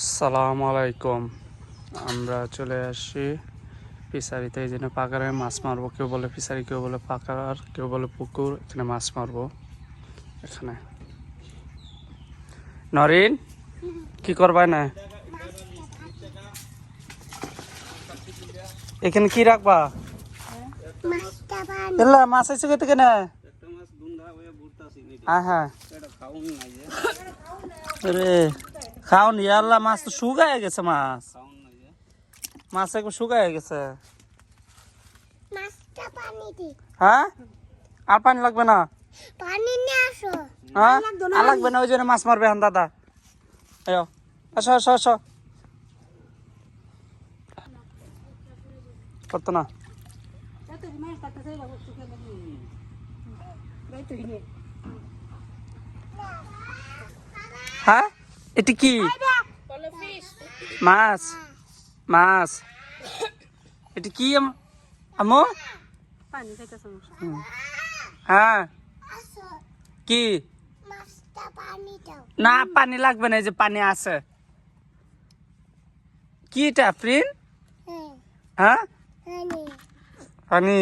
আসসালামু আলাইকুম। আমরা চলে আসি ফিশারিতে এই জন্য পাকারে মাছ মারবো কেউ বলে ফিশারি কেউ বলে পাকার কেউ বলে পুকুর এখানে মাছ মারবো। এখানে। নরিন কি করবাই না এখানে কি রাখবা? এলা মাছ আছে কেতে কেন হ্যাঁ হ্যাঁ খাওন ইয়াল্লা মাছ তো শুকায় গেছে মাছ। মাছ একটু শুকায় গেছে। মাছটা পানি দি। হ্যাঁ? আর পানি লাগবে না? পানি নিয়ে আসো। হ্যাঁ? আর লাগবে না ওই জন্য মাছ মারবে হান দাদা। আয়ো আসো আসো আসো। করতো না। হ্যাঁ? এটি কি? মাছ। মাছ। এটি কি আম-। হ্যাঁ। কি? না পানি লাগবে না যে পানি আছে। কি এটা ফ্রিন হ্যাঁ? হ্যাঁ। পানি পানি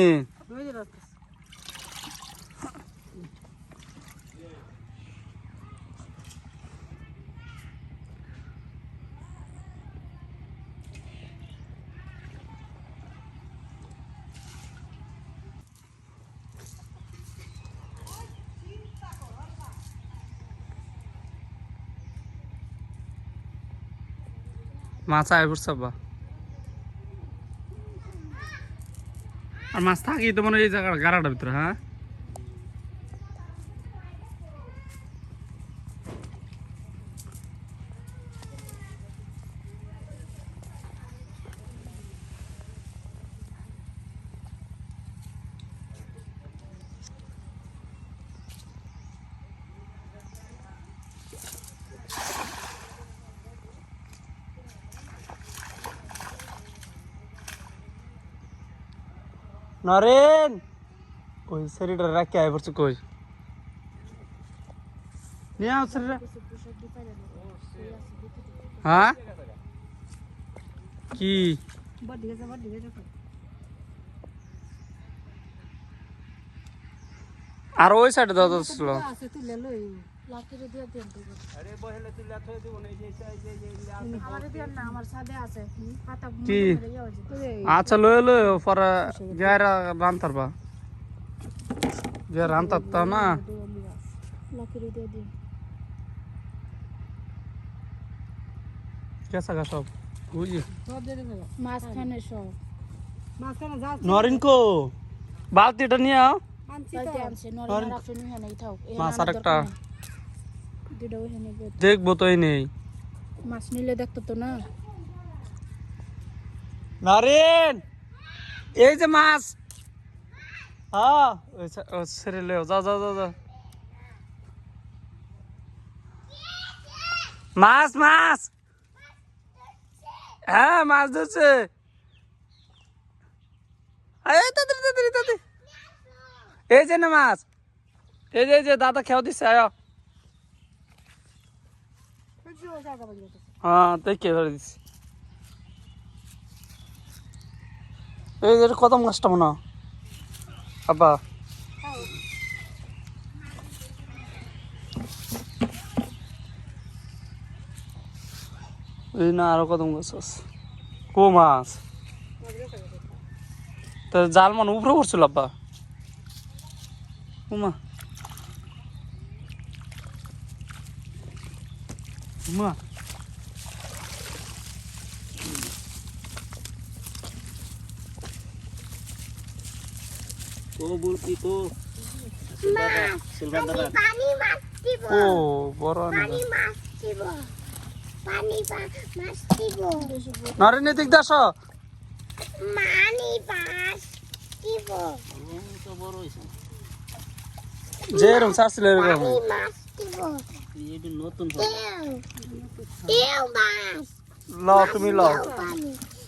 মাছ আয় পড়ছে বা আর মাছ থাকি তো মনে এই জায়গার গাড়াটার ভিতরে হ্যাঁ? নরেন। কই শরীরটা রাখি, আয় পড়ছে কই? নিয়ে আও শরীর হ্যাঁ? কি? আর ওই সাইডে দাও তো ছিল কি? আচ্ছা লয়ে লয়ে পরে যারা রান্তার বা। যে রান্তার তো না। কেসা গা সব? বুঝি মাঝখানে সব। নরিন কো বালতিটা নিয়ে আনছে নরমাল রাখছে নি থাও মাছ আর একটা দিদাও দেখব তোই নেই মাছ নিলে দেখতো তো না। নরেন এই যে মাছ। হ্যাঁ ছেড়ে লেও যাও যাও যাও যাও মাছ মাছ। হ্যাঁ মাছ ধরছে। এই যে না মাছ। এই যে এই যে দাদা খেয়াও দিচ্ছে আয়। হ্যাঁ দেখে ধরে দিচ্ছি এই যে কত মাছটা মনে? আব্বা। এই না, আরও কত মাছ আছে। কো মাছ। তো জাল মানে উপরে পড়ছিল, আব্বা। উমা। দিব ও বড় না পানি মাছ দিব পানি পা- মাছ দিব নারী দিক দাস যে এরকম চাচ্ছিল এরকম। লাও তুমি লাও।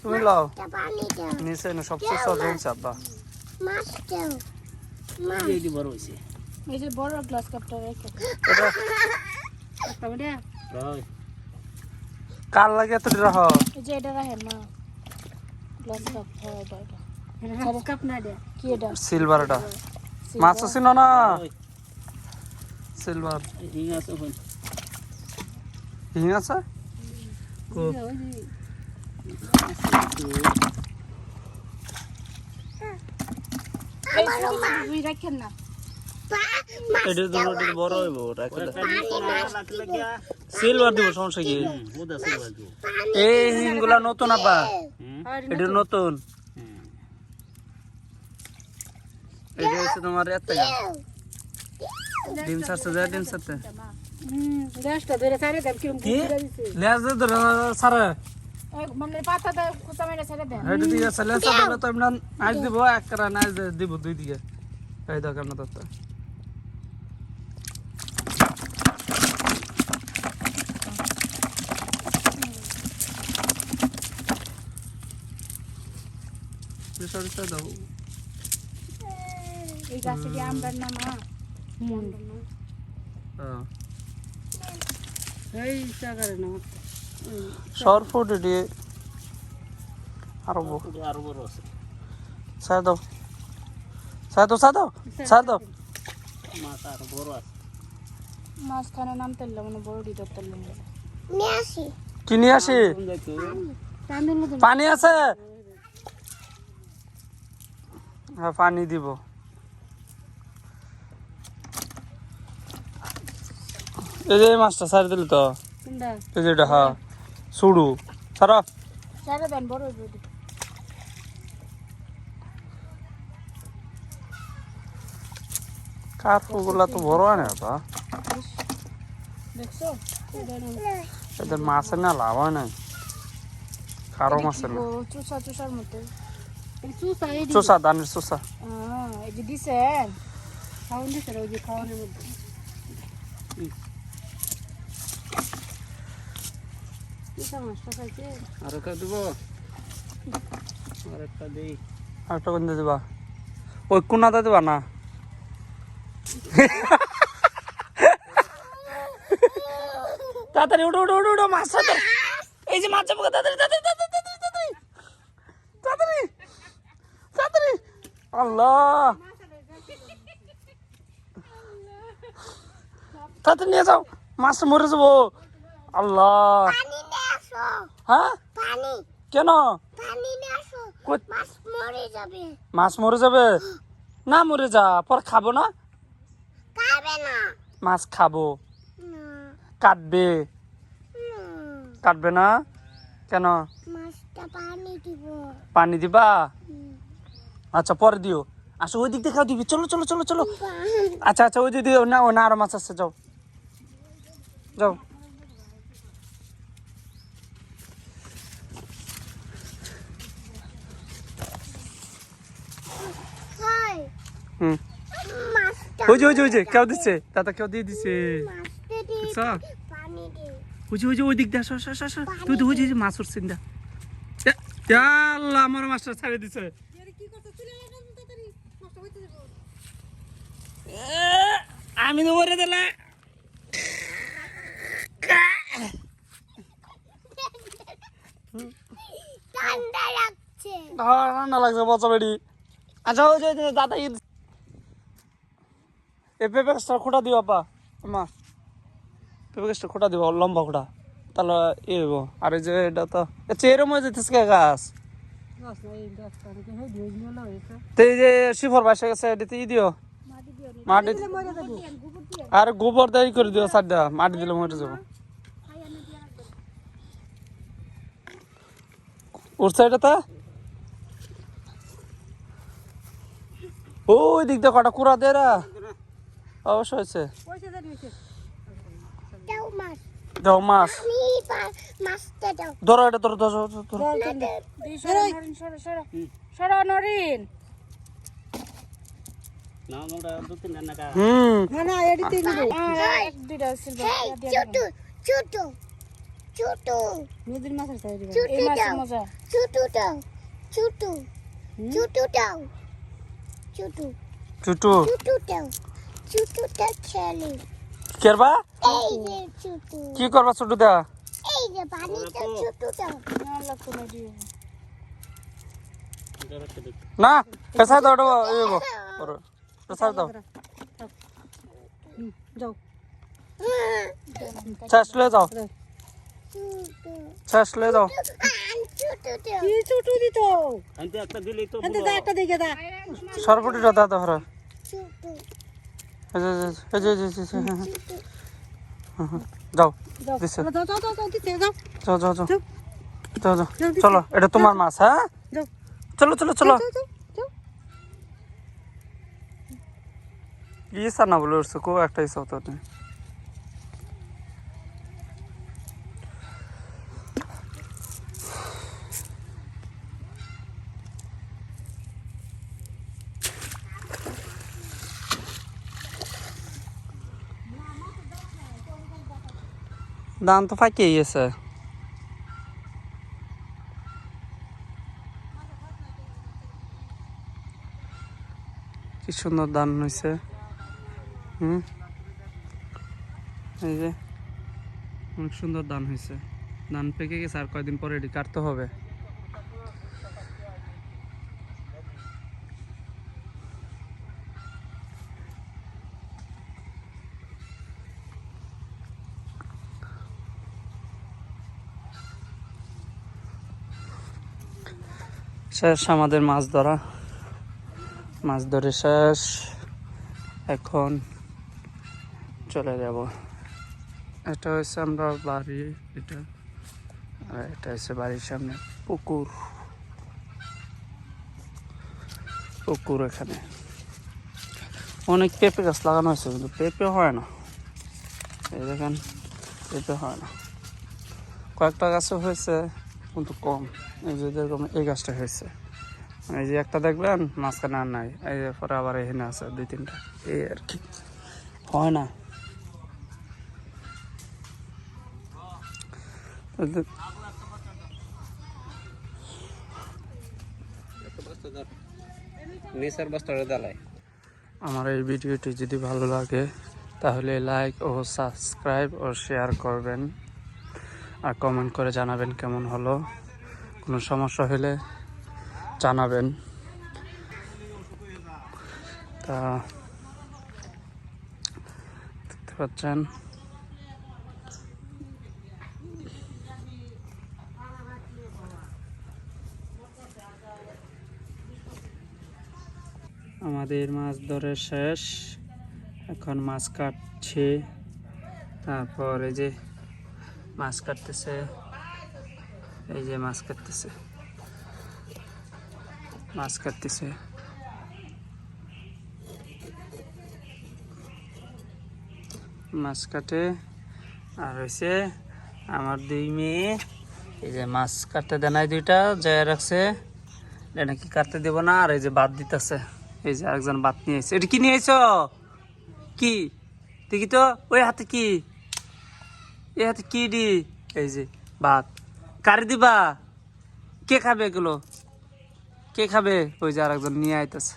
তুমি লাও। তা পানি দাও নিচে না সবচেয়ে সজন চাপা দাও মাছ এই যে বড় গ্লাস কাপটা রেখে। এটা বড় কার লাগে এত রাহ এই যে এটা রাখেন মা। গ্লাস কাপ হয় এটা এটা। কাপ না দে কি এটা? সিলভারটা মাছ আছে না না? সিলভার হিং আছে হিং আছে সিলভার দিব সমস্যা কি এই হিংগুলা নতুন আব্বা এটা নতুন এটা হচ্ছে তোমার এত টাকা ডিম সারছে যা ডিম সারতে হুম গ্যাসটা ধরে সাইরে দেন কিরম কি লেজ ধরে সারা মানে পাতাটা কুচা মেরে সাইরে দেন হেড দিকে আছে লেজ ধরে তো আমরা নাচ দিব এক করা নাচ দিব দুই দিকে এই দরকার না হ্যাঁ ছাড় দাও। ছাড় দাও ছাড় দাও। ছাড় দাও। মাছ আরও বড় আছে। মাঝখানে নাম তেললে মানে বড় ডিটার তেললে নিয়ে আসি। কি নিয়ে আসি? কোন যাইতো তামিল মতো পানি আছে? হ্যাঁ পানি দিব। এই যে মাছটা ছাড় দিল তো। এই যে এটা হ্যাঁ। সুড়ু। সারা সাইরে দেন বড় কার্পুগুলা তো বড় হয় না বা দেখছ? এদের মাছের না লাভ হয় না। কারও মাছের না। চুষা চুষার মতো। চুষা দানের চোষা। হ্যাঁ এই যে দিছেন। খাওয়ান দিছে ওই যে খাওয়ানোর মধ্যে চুষা মাছটা খাইছে আর একটা দিব। আর একটা দেই। আরেকটা কোন দিবা। ওই কোনাটা দিবা না? তাড়াতাড়ি উঠো উঠো উঠো উঠো মাছ ধরো। এই যে মাছ চাপো তাড়াতাড়ি তাড়াতাড়ি তাড়াতাড়ি তাড়াতাড়ি তাড়াতাড়ি তাড়াতাড়ি। আল্লাহ। তাড়াতাড়ি নিয়ে যাও। মাছটা মরে যাব। আল্লাহ। হ্যাঁ? কেন? মাছ মরে যাবে। মাছ মরে যাবে? না মরে যা পর খাব না? মাছ খাব। কাটবে। কাটবে না? কেন? পানি দিব। আচ্ছা পরে দিও। আসো ওই দিক দিয়ে খাও দিবি। চলো চলো চলো চলো। আচ্ছা আচ্ছা ওই দিক দিয়ে না ও না আরও মাছ আছে যাও। যাও। হুম। ওই যে ওই যে ওই যে কেউ দিচ্ছে দাদা কেউ দিয়ে দিছে। ওই যে ওই যে ওই দিক দিয়ে আসো আসো আসো, আসো। তুই তো ওই যে মাছ উঠছেন দা আল্লাহ আমার মাছটা ছাড়ে দিছে। এ, আমি তো মরে দিলে ঠান্ডা লাগছে। হ্যাঁ, ঠান্ডা লাগছে বচা বেড়ি। আচ্ছা দাদা ঈদ এ পেঁপে গাছটা খোটা মা পেঁপে গাছটা দিব, লম্বা খোটা। তাহলে ইয়ে হইব। আর এই যে, এটা তো, এ চেরম হয়ে যেতেছে কে গাছ। তো এই যে, শিফর বাসা গেছে, এটাতে ই দিও। মাটি আর গোবর দেয় করে দিও সারটা মাটি দিলে মরে যাব। উঠছে এটা তা? ওই দিক দিয়ে কটা কুড়া দে রা অবশ্য হয়েছে। দাও মাছ। ধরো এটা নরিন না দুইটা ছোট ছোট ছোট। নদীর মাছের চাই ছোট এই মাছের মজা। ছোট দাও ছোট। ছোট দাও। চুটু। ছোট দাও ছোটটা ছেলে। কেরবা? এই যে ছোট কি করবা দা এই যে পানিটা ছোটটা না লাগতো না দেখ না পেশায় দাও এই দেবো পেশায় দাও। যাও শেষ লয়ে যাও। ছোট শেষ যাও। কি ছোট দিত আনতে একটা দিলেই তো পুরো দা একটা দিকে দা। সরপটিটা দাও ধরো। যাও। চলো এটা তোমার মাছ হ্যাঁ? চলো চলো চলো। ইসা না বলে উঠছে কো একটা ইসা হতো না দাম তো ফাঁকে গেছে কি সুন্দর দান হয়েছে হুম এই যে অনেক সুন্দর দান হয়েছে ধান পেকে গেছে আর কয়দিন পরে এটি কাটতে হবে শেষ, আমাদের মাছ ধরা। মাছ ধরে শেষ। এখন চলে যাব। এটা হচ্ছে আমরা বাড়ি, এটা। আর এটা হচ্ছে বাড়ির সামনে পুকুর। পুকুর এখানে। অনেক পেঁপে গাছ লাগানো হয়েছে, কিন্তু পেঁপে হয় না। এই দেখেন, পেঁপে হয় না। কয়েকটা গাছও হয়েছে। কিন্তু কম। এই যে যেরকম এই গাছটা হয়েছে। এই যে একটা দেখবেন মাঝখানে আর নাই। এই যে পরে আবার এখানে আছে দুই তিনটা। এই আর কি। হয় না। আমার এই ভিডিওটি যদি ভালো লাগে তাহলে লাইক ও সাবস্ক্রাইব ও শেয়ার করবেন। আর কমেন্ট করে জানাবেন কেমন হলো। কোনো সমস্যা হলে জানাবেন। তা, দেখতে পাচ্ছেন। আমাদের মাছ ধরে শেষ। এখন মাছ কাটছে। তারপর এই যে মাছ কাটতেছে। এই যে মাছ কাটতেছে। মাছ কাটতেছে। মাছ কাটে। আর হয়েছে আমার দুই মেয়ে। এই যে মাছ কাটতে দেনাই দুইটা জয়া রাখছে। এটা নাকি কাটতে দেব না, আর এই যে বাদ দিতেছে। এই যে আরেকজন বাদ নিয়ে এসে এটা কি নিয়ে এসো কি? দেখি তো, ওই হাতে কি? হাতে কি দি? এই যে ভাত। কারি দিবা? কে খাবে এগুলো? কে খাবে? ওই যে আরেকজন নিয়ে আইতেছে।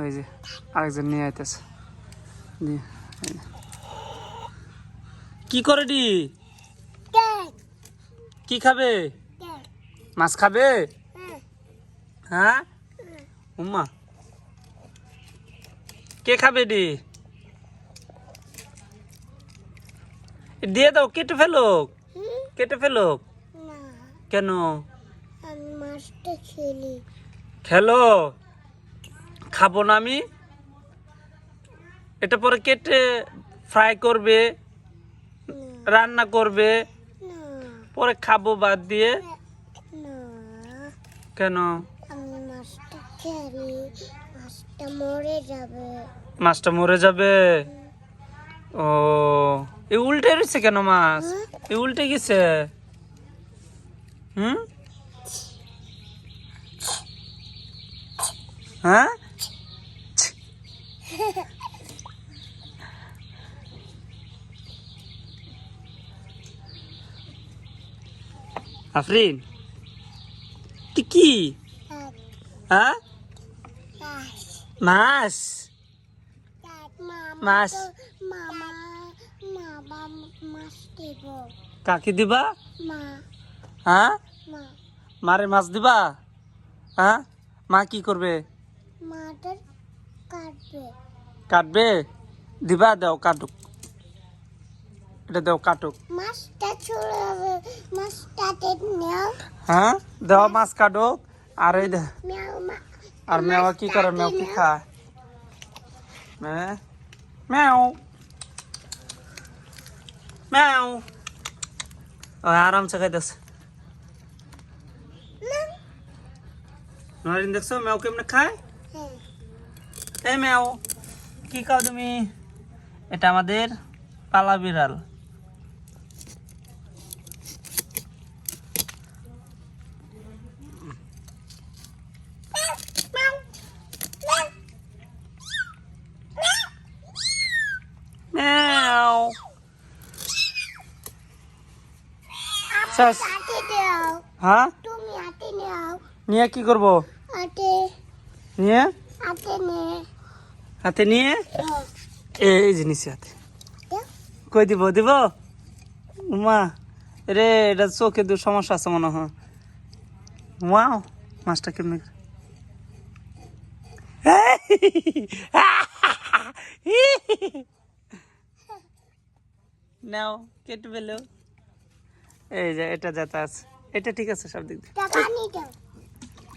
ওই যে আরেকজন নিয়ে আইতেছে। কি করে দি? কি খাবে? মাছ খাবে? হ্যাঁ? হ্যাঁ। উম্মা। কে খাবে দি? দিয়ে দাও কেটে ফেলুক। হুম? কেটে ফেলুক। না। কেন? খেলি। খাব না আমি। এটা পরে কেটে ফ্রাই করবে রান্না করবে। পরে খাব বাদ দিয়ে। কেন? মাছটা মরে যাবে। ও। এ উল্টে রয়েছে কেন মাছ? এ উল্টে গেছে। হুম? হ্যাঁ? আফরিন কি? হ্যাঁ? মাছ। মাছ দেখ মামা মাছ। তো- মামা মামা মাছ দেব। কাকে দিবা? মা। হ্যাঁ? মা। মারে মাছ দিবা? হ্যাঁ? মা কি করবে? কাটবে। কাটবে? দিবা দাও কাটুক। এটা দাও কাটুক। মাছটা ছুড়ে মাছটাতে নেও হ্যাঁ? দাও মাছ কাটুক। আর এই মেও আর মেওয়া কি করে? মেও কি খায়? হ্যাঁ ম্যাও। ম্যাও ও আরামসে খাইতেছে নরিন দেখছ ম্যাও কেমনে খায় এই ম্যাও কি খাও তুমি এটা আমাদের পালা বিড়াল শেষ হ্যাঁ? নিয়ে কি করব? নিয়ে? হাতে নিয়ে। হ্যাঁ। এই জিনিস হাতে। কই দিব? দিব? উমা রে এটা চোখে দু সমস্যা আছে মনে হয়। ওয়াও মাছটা কেমনি নাও কেটে পেল এই যে এটা যাতে আছে। এটা ঠিক আছে সব দিক দিয়ে। তা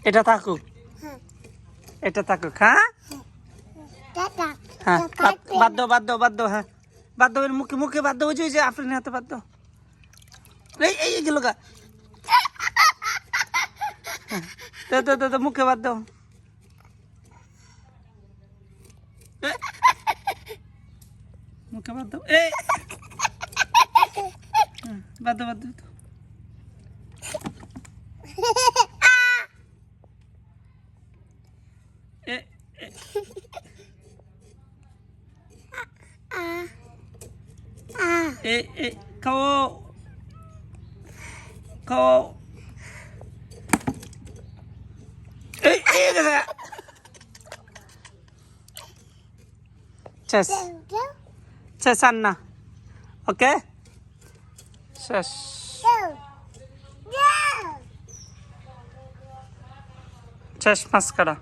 এটা থাকুক। হ্যাঁ। এটা থাকুক হ্যাঁ? হ্যাঁ তা বাদ- কাটবে বাদ দাও বাদ দাও বাদ দাও হ্যাঁ। মুখে মুখে বাদ দাও ওই যে আফরিনের হাতে বাদ দাও। এই এই এই গেল গা। হ্যাঁ, দাও দাও দাও। দাও, মুখে বাদ দাও এ, মুখে বাদ দাও এই হ্যাঁ, বাদ দাও বাদ দাও দাও। এ, এ, আ আ এ এ খাও খাও এই এই দেখা শেষ দাও দাও শেষ রান্না ওকে শেষ দাও দাও শেষ মাছ কাটা